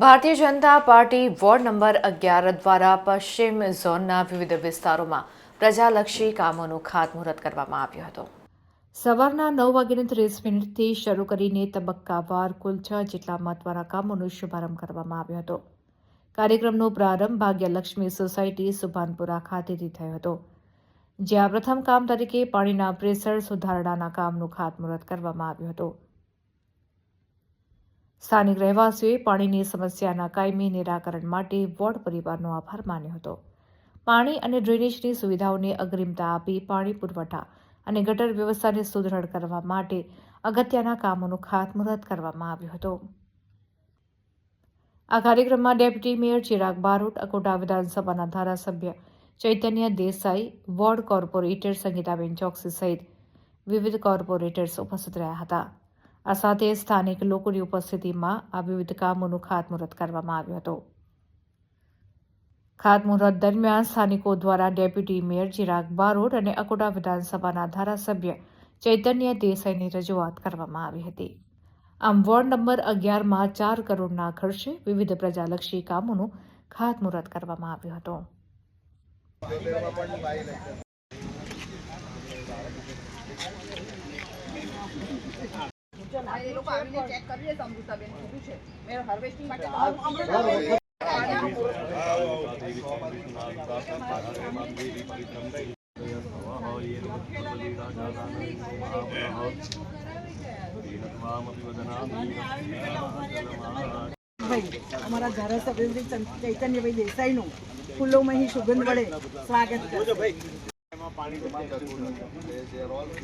Bharatiya Janata party ward number અગિયાર દ્વારા પશ્ચિમ ઝોનના વિવિધ વિસ્તારોમાં પ્રજાલક્ષી કામોનું ખાતમુહૂર્ત કરવામાં આવ્યું હતું. સવારના નવ વાગ્યાને ત્રીસ મિનિટથી શરૂ કરીને તબક્કાવાર કુલ છ જેટલા મહત્વના કામોનો શુભારંભ કરવામાં આવ્યો હતો. કાર્યક્રમનો પ્રારંભ ભાગ્યલક્ષ્મી સોસાયટી સુભાનપુરા ખાતેથી થયો હતો. જ્યાં પ્રથમ કામ તરીકે પાણીના પ્રેશર સુધારણાના કામનું ખાતમુહૂર્ત કરવામાં આવ્યું હતું. સ્થાનિક રહેવાસીઓએ પાણીની સમસ્યાના કાયમી નિરાકરણ માટે વોર્ડ પરિવારનો આભાર માન્યો હતો. પાણી અને ડ્રેનેજની સુવિધાઓને અગ્રિમતા આપી પાણી પુરવઠા અને ગટર વ્યવસ્થાને સુદૃઢ કરવા માટે અગત્યના કામોનું ખાતમુહૂર્ત કરવામાં આવ્યું હતું. આ કાર્યક્રમમાં ડેપ્યુટી મેયર ચિરાગ બારોટ, અકોટા વિધાનસભાના ધારાસભ્ય ચૈતન્ય દેસાઈ, વોર્ડ કોર્પોરેટર સંગીતાબેન ચોકસી સહિત વિવિધ કોર્પોરેટર્સ ઉપસ્થિત રહ્યા હતા. આ સાથે સ્થાનિક લોકોની ઉપસ્થિતિમાં આ વિવિધ કામોનું ખાતમુહૂર્ત કરવામાં આવ્યું હતું. ખાતમુહૂર્ત દરમિયાન સ્થાનિકો દ્વારા ડેપ્યુટી મેયર ચિરાગ બારોટ અને અકોટા વિધાનસભાના ધારાસભ્ય ચૈતન્ય દેસાઈની રજૂઆત કરવામાં આવી હતી. આમ વોર્ડ નંબર અગિયારમાં ચાર કરોડના ખર્ચે વિવિધ પ્રજાલક્ષી કામોનું ખાતમુહૂર્ત કરવામાં આવ્યું હતું. એ લોકો આવીને ચેક કરી લે અમૃતાબેન કીધું છે. મેં હાર્વેસ્ટિંગ માટે ભાઈ અમારા ધારાસભ્ય ચૈતન્યભાઈ દેસાઈનું ફૂલોમાં સુગંધ વડે સ્વાગત પાણી જમા થતું નથી. જે રોલ છે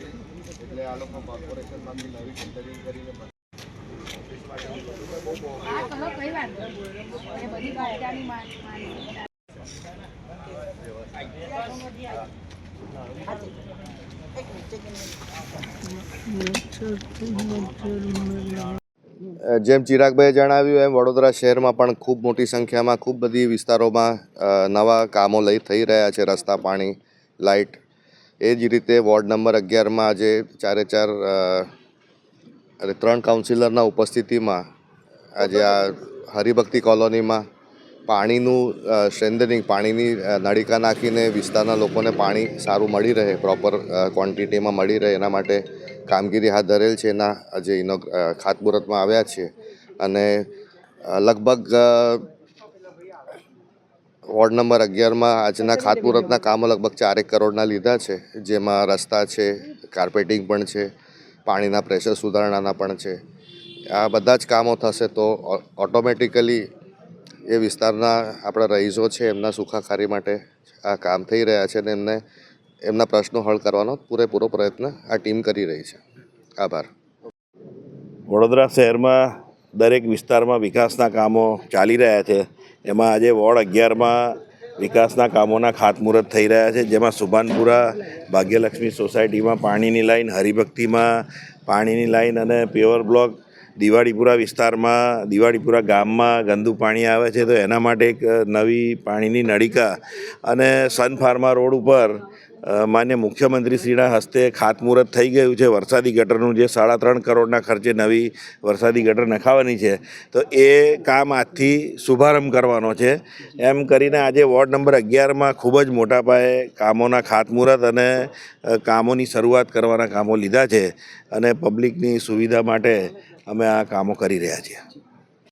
એટલે આ લોકો કોર્પોરેશનમાંથી નવી ટેન્ડરિંગ કરીને આ કલર કઈ વાત એ બધી કાયદાની માન- માની એક મિનિટ, એક મિનિટ. જેમ ચિરાગભાઈએ જણાવ્યું એમ વડોદરા શહેરમાં પણ ખૂબ મોટી સંખ્યામાં ખૂબ બધી વિસ્તારોમાં નવા કામો લઈ થઈ રહ્યા છે રસ્તા પાણી લાઇટ. એ જ રીતે વોર્ડ નંબર અગિયારમાં આજે ચારે ચાર અરે ત્રણ કાઉન્સિલરના ઉપસ્થિતિમાં આજે આ હરિભક્તિ કોલોનીમાં પાણીનું સ્ટ્રેન્થનિંગ, પાણીની નળિકા નાખીને વિસ્તારના લોકોને પાણી સારું મળી રહે, પ્રોપર ક્વોન્ટિટીમાં મળી રહે, એના માટે કામગીરી હાથ ધરેલ છે એના આજે ઇનો ખાતમુહૂર્તમાં આવ્યા છે. અને લગભગ વોર્ડ નંબર અગિયારમાં આજના ખાતમુહૂર્તના કામો લગભગ ચારેક કરોડના લીધા છે. જેમાં રસ્તા છે કાર્પેટિંગ પણ છે પાણીના પ્રેશર સુધારણાના પણ છે. આ બધા જ કામો થશે તો ઓટોમેટિકલી એ વિસ્તારના આપણા રહીશો છે એમના સુખાકારી માટે આ કામ થઈ રહ્યા છે અને એમને એમના પ્રશ્નો હલ કરવાનો પૂરેપૂરો પ્રયત્ન આ ટીમ કરી રહી છે. આભાર. વડોદરા શહેરમાં દરેક વિસ્તારમાં વિકાસના કામો ચાલી રહ્યા છે. એમાં આજે વોર્ડ અગિયારમાં વિકાસના કામોના ખાતમુહૂર્ત થઈ રહ્યા છે. જેમાં સુભાનપુરા ભાગ્યલક્ષ્મી સોસાયટીમાં પાણીની લાઈન, હરિભક્તિમાં પાણીની લાઈન અને પ્યોર બ્લોક દિવાળીપુરા વિસ્તારમાં દિવાળીપુરા ગામમાં ગંદુ પાણી આવે છે. તો એના માટે એક નવી પાણીની નળિકા અને સન ફાર્મા રોડ ઉપર માન્ય મુખ્યમંત્રીશ્રીના હસ્તે ખાતમુહૂર્ત થઈ ગયું છે. વરસાદી ગટરનું જે સાડા ત્રણ કરોડના ખર્ચે નવી વરસાદી ગટર નખાવાની છે. તો એ કામ આજથી શુભારંભ કરવાનો છે. એમ કરીને આજે વોર્ડ નંબર અગિયારમાં ખૂબ જ મોટા પાયે કામોના ખાતમુહૂર્ત અને કામોની શરૂઆત કરવાના કામો લીધા છે અને પબ્લિકની સુવિધા માટે અમે આ કામો કરી રહ્યા છીએ.